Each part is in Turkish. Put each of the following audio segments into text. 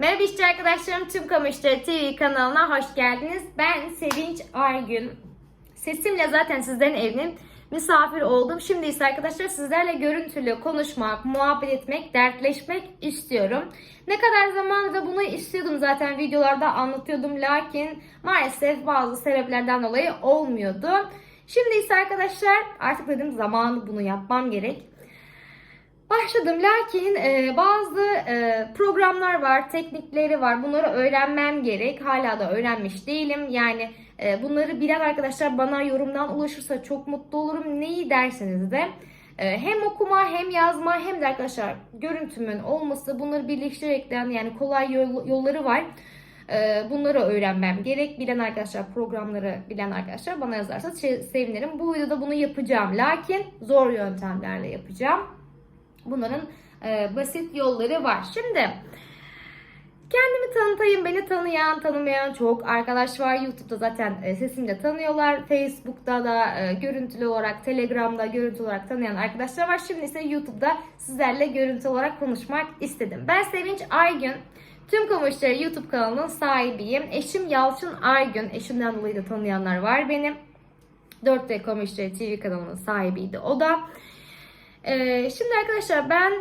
Merhaba işçi arkadaşlarım Tüm Kamu İşleri TV kanalına hoş geldiniz. Ben Sevinç Aygün. Sesimle zaten sizlerin evinin misafir oldum. Şimdi ise arkadaşlar sizlerle görüntülü konuşmak, muhabbet etmek, dertleşmek istiyorum. Ne kadar zamandır da bunu istiyordum zaten videolarda anlatıyordum. Lakin maalesef bazı sebeplerden dolayı olmuyordu. Şimdi ise arkadaşlar artık dedim zamanı bunu yapmam gerek. Başladım lakin e, bazı e, programlar var, teknikleri var. Bunları öğrenmem gerek. Hala da öğrenmiş değilim. Yani e, bunları bilen arkadaşlar bana yorumdan ulaşırsa çok mutlu olurum. Neyi derseniz de e, hem okuma hem yazma hem de arkadaşlar görüntümün olması bunları birleştirerekten yani kolay yol- yolları var. E, bunları öğrenmem gerek. Bilen arkadaşlar programları bilen arkadaşlar bana yazarsa se- sevinirim. Bu videoda bunu yapacağım. Lakin zor yöntemlerle yapacağım. Bunların e, basit yolları var. Şimdi kendimi tanıtayım. Beni tanıyan, tanımayan çok arkadaş var. YouTube'da zaten e, sesimi tanıyorlar. Facebook'ta da e, görüntülü olarak, Telegram'da görüntülü olarak tanıyan arkadaşlar var. Şimdi ise YouTube'da sizlerle görüntü olarak konuşmak istedim. Ben Sevinç Aygün. Tüm İşleri YouTube kanalının sahibiyim. Eşim Yalçın Aygün. Eşimden dolayı da tanıyanlar var benim. 4D Kamu İşleri TV kanalının sahibiydi o da. Ee, şimdi arkadaşlar ben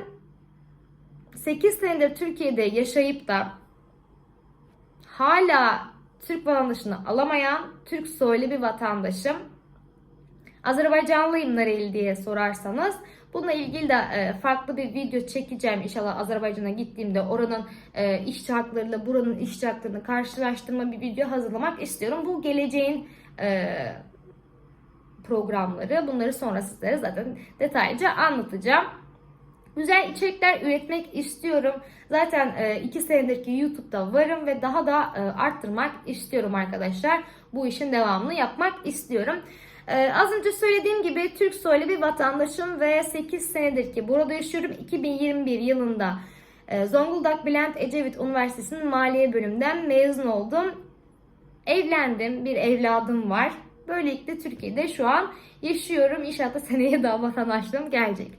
8 senedir Türkiye'de yaşayıp da hala Türk vatandaşını alamayan Türk soylu bir vatandaşım. Azerbaycanlıyım nereli diye sorarsanız bununla ilgili de e, farklı bir video çekeceğim inşallah Azerbaycan'a gittiğimde oranın e, işçi haklarıyla buranın işçi haklarını karşılaştırma bir video hazırlamak istiyorum. Bu geleceğin e, programları. Bunları sonra sizlere zaten detaylıca anlatacağım. Güzel içerikler üretmek istiyorum. Zaten 2 senedir ki YouTube'da varım ve daha da e, arttırmak istiyorum arkadaşlar. Bu işin devamını yapmak istiyorum. E, Az önce söylediğim gibi Türk soylu bir vatandaşım ve 8 senedir ki burada yaşıyorum. 2021 yılında e, Zonguldak Bülent Ecevit Üniversitesi'nin maliye bölümünden mezun oldum. Evlendim, bir evladım var. Böylelikle Türkiye'de şu an yaşıyorum. İnşallah seneye daha vatandaşlığım gelecek.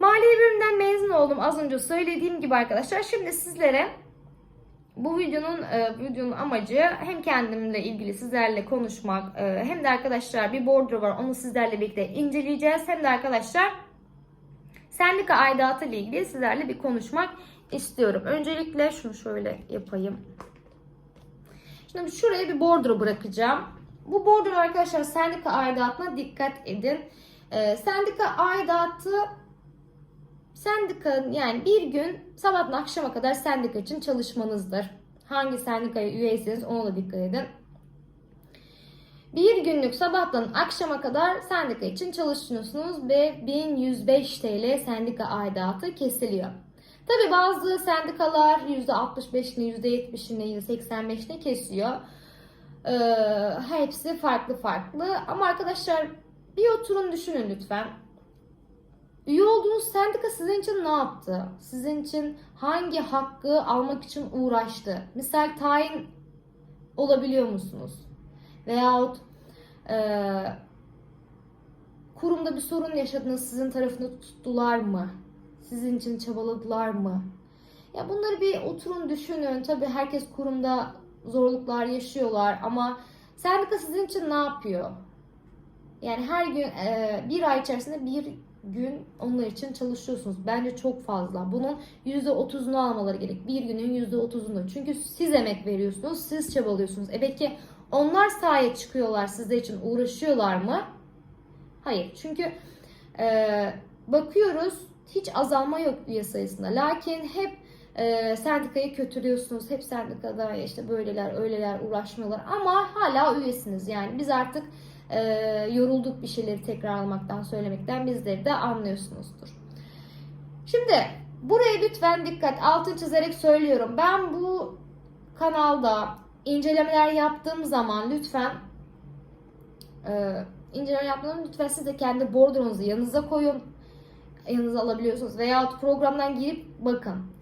Maliye bölümünden mezun oldum az önce söylediğim gibi arkadaşlar. Şimdi sizlere bu videonun e, videonun amacı hem kendimle ilgili sizlerle konuşmak e, hem de arkadaşlar bir bordo var onu sizlerle birlikte inceleyeceğiz. Hem de arkadaşlar sendika aidatı ile ilgili sizlerle bir konuşmak istiyorum. Öncelikle şunu şöyle yapayım. Şimdi şuraya bir bordro bırakacağım. Bu bordro arkadaşlar sendika aidatına dikkat edin. Ee, sendika aidatı sendika yani bir gün sabahtan akşama kadar sendika için çalışmanızdır. Hangi sendikaya üyeyseniz ona da dikkat edin. Bir günlük sabahtan akşama kadar sendika için çalışıyorsunuz ve 1105 TL sendika aidatı kesiliyor. Tabi bazı sendikalar %65'ini, %70'ini, %85'ini kesiyor. Ee, hepsi farklı farklı. Ama arkadaşlar bir oturun düşünün lütfen. Üye olduğunuz sendika sizin için ne yaptı? Sizin için hangi hakkı almak için uğraştı? Misal tayin olabiliyor musunuz? Veyahut e, kurumda bir sorun yaşadınız sizin tarafını tuttular mı? Sizin için çabaladılar mı? Ya bunları bir oturun düşünün. Tabii herkes kurumda zorluklar yaşıyorlar ama sendika sizin için ne yapıyor? Yani her gün e, bir ay içerisinde bir gün onlar için çalışıyorsunuz. Bence çok fazla. Bunun %30'unu almaları gerek. Bir günün %30'unu. Çünkü siz emek veriyorsunuz, siz çabalıyorsunuz. E peki onlar sahaya çıkıyorlar, sizler için uğraşıyorlar mı? Hayır. Çünkü e, bakıyoruz hiç azalma yok üye sayısında. Lakin hep e, sendikayı kötülüyorsunuz. Hep sendikada işte böyleler öyleler uğraşmıyorlar. Ama hala üyesiniz. Yani biz artık e, yorulduk bir şeyleri tekrar almaktan söylemekten bizleri de anlıyorsunuzdur. Şimdi buraya lütfen dikkat altın çizerek söylüyorum. Ben bu kanalda incelemeler yaptığım zaman lütfen e, inceleme yaptığım lütfen siz de kendi bordronuzu yanınıza koyun. Yanınıza alabiliyorsunuz. Veyahut programdan girip bakın.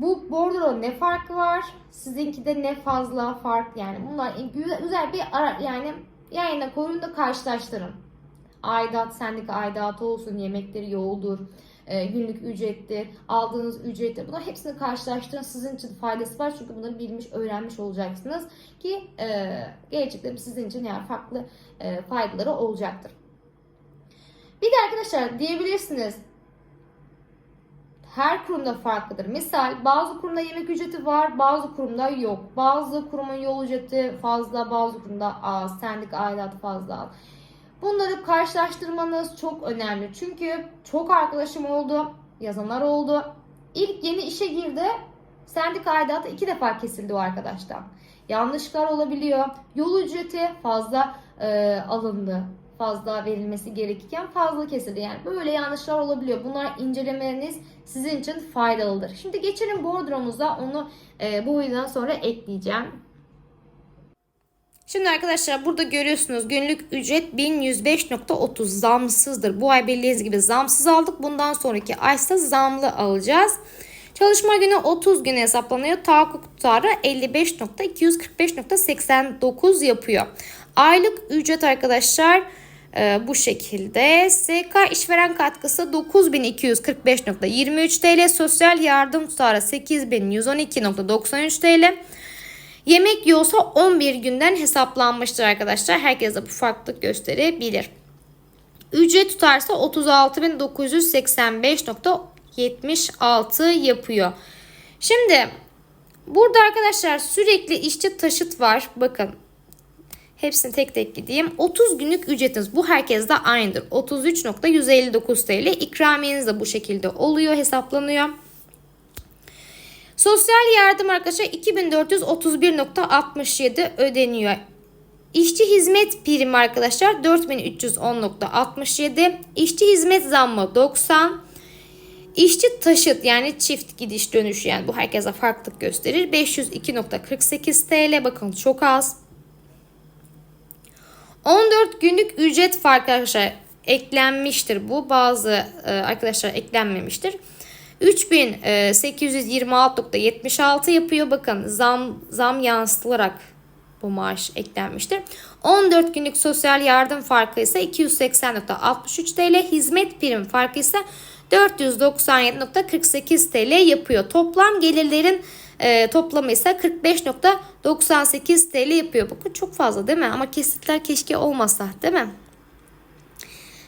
Bu bordro ne farkı var? Sizinki de ne fazla fark yani. Bunlar güzel, güzel bir ara yani yayına koyun da karşılaştırın. Aidat, sendika aidatı olsun, yemekleri yoğudur. e, günlük ücrettir, aldığınız ücrettir. Bunların hepsini karşılaştırın. Sizin için faydası var çünkü bunları bilmiş, öğrenmiş olacaksınız ki e, gelecekte sizin için yani farklı e, faydaları olacaktır. Bir de arkadaşlar diyebilirsiniz her kurumda farklıdır. Misal bazı kurumda yemek ücreti var, bazı kurumda yok. Bazı kurumun yol ücreti fazla, bazı kurumda az, sendika aidatı fazla az. Bunları karşılaştırmanız çok önemli. Çünkü çok arkadaşım oldu, yazanlar oldu. İlk yeni işe girdi, sendika aidatı iki defa kesildi o arkadaştan. Yanlışlar olabiliyor. Yol ücreti fazla e, alındı fazla verilmesi gerekirken fazla kesildi. Yani böyle yanlışlar olabiliyor. Bunlar incelemeleriniz sizin için faydalıdır. Şimdi geçelim bordromuza. Onu e, bu videodan sonra ekleyeceğim. Şimdi arkadaşlar burada görüyorsunuz günlük ücret 1105.30 zamsızdır. Bu ay bildiğiniz gibi zamsız aldık. Bundan sonraki ay ise zamlı alacağız. Çalışma günü 30 gün hesaplanıyor. Tahakkuk tutarı 55.245.89 yapıyor. Aylık ücret arkadaşlar e, bu şekilde. SK işveren katkısı 9245.23 TL. Sosyal yardım tutarı 8112.93 TL. Yemek yiyorsa 11 günden hesaplanmıştır arkadaşlar. Herkes de bu farklılık gösterebilir. Ücret tutarsa 36.985.76 yapıyor. Şimdi burada arkadaşlar sürekli işçi taşıt var. Bakın Hepsini tek tek gideyim. 30 günlük ücretiniz bu herkeste aynıdır. 33.159 TL. İkramiyeniz de bu şekilde oluyor, hesaplanıyor. Sosyal yardım arkadaşlar 2431.67 ödeniyor. İşçi hizmet primi arkadaşlar 4310.67. İşçi hizmet zammı 90. İşçi taşıt yani çift gidiş dönüş yani bu herkese farklılık gösterir. 502.48 TL bakın çok az. 14 günlük ücret farkı arkadaşlar eklenmiştir bu. Bazı e, arkadaşlar eklenmemiştir. 3826.76 yapıyor. Bakın zam zam yansıtılarak bu maaş eklenmiştir. 14 günlük sosyal yardım farkı ise 280.63 TL. Hizmet prim farkı ise 497.48 TL yapıyor. Toplam gelirlerin e, toplamı ise 45.98 TL yapıyor. Bakın çok fazla değil mi? Ama kesitler keşke olmasa değil mi?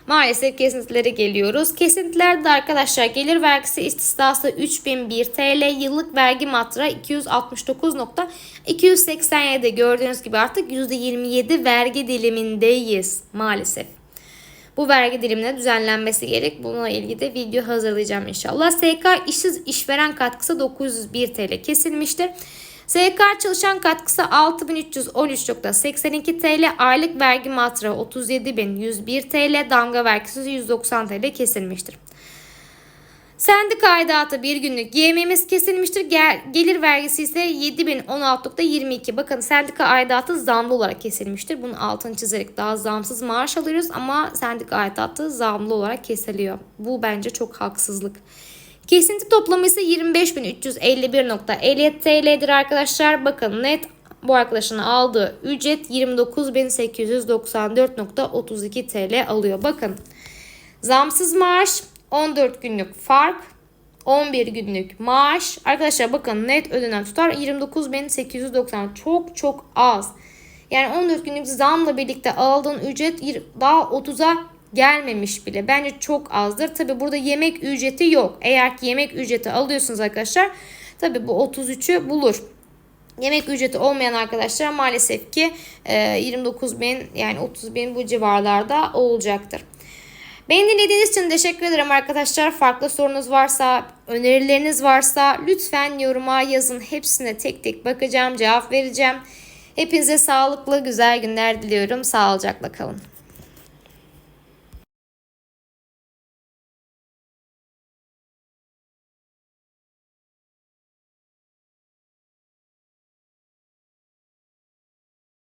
Maalesef kesintilere geliyoruz. Kesintilerde arkadaşlar gelir vergisi istisnası 3001 TL, yıllık vergi matrağı 269.287 gördüğünüz gibi artık %27 vergi dilimindeyiz maalesef. Bu vergi dilimine düzenlenmesi gerek. Bununla ilgili de video hazırlayacağım inşallah. SK işsiz işveren katkısı 901 TL kesilmiştir. SK çalışan katkısı 6313.82 TL, aylık vergi matrağı 37.101 TL, damga vergisi 190 TL kesilmiştir. Sendika aidatı bir günlük yemeğimiz kesilmiştir. Gel, gelir vergisi ise 7016.22. Bakın sendika aidatı zamlı olarak kesilmiştir. Bunun altını çizerek daha zamsız maaş alıyoruz ama sendika aidatı zamlı olarak kesiliyor. Bu bence çok haksızlık. Kesinti toplamı ise 25.351.57 TL'dir arkadaşlar. Bakın net bu arkadaşın aldığı ücret 29.894.32 TL alıyor. Bakın zamsız maaş 14 günlük fark 11 günlük maaş. Arkadaşlar bakın net ödenen tutar 29.890 çok çok az. Yani 14 günlük zamla birlikte aldığın ücret daha 30'a gelmemiş bile. Bence çok azdır. Tabi burada yemek ücreti yok. Eğer ki yemek ücreti alıyorsunuz arkadaşlar tabi bu 33'ü bulur. Yemek ücreti olmayan arkadaşlar maalesef ki 29 bin yani 30 bin bu civarlarda olacaktır. Beni dinlediğiniz için teşekkür ederim arkadaşlar. Farklı sorunuz varsa, önerileriniz varsa lütfen yoruma yazın. Hepsine tek tek bakacağım, cevap vereceğim. Hepinize sağlıklı, güzel günler diliyorum. Sağlıcakla kalın.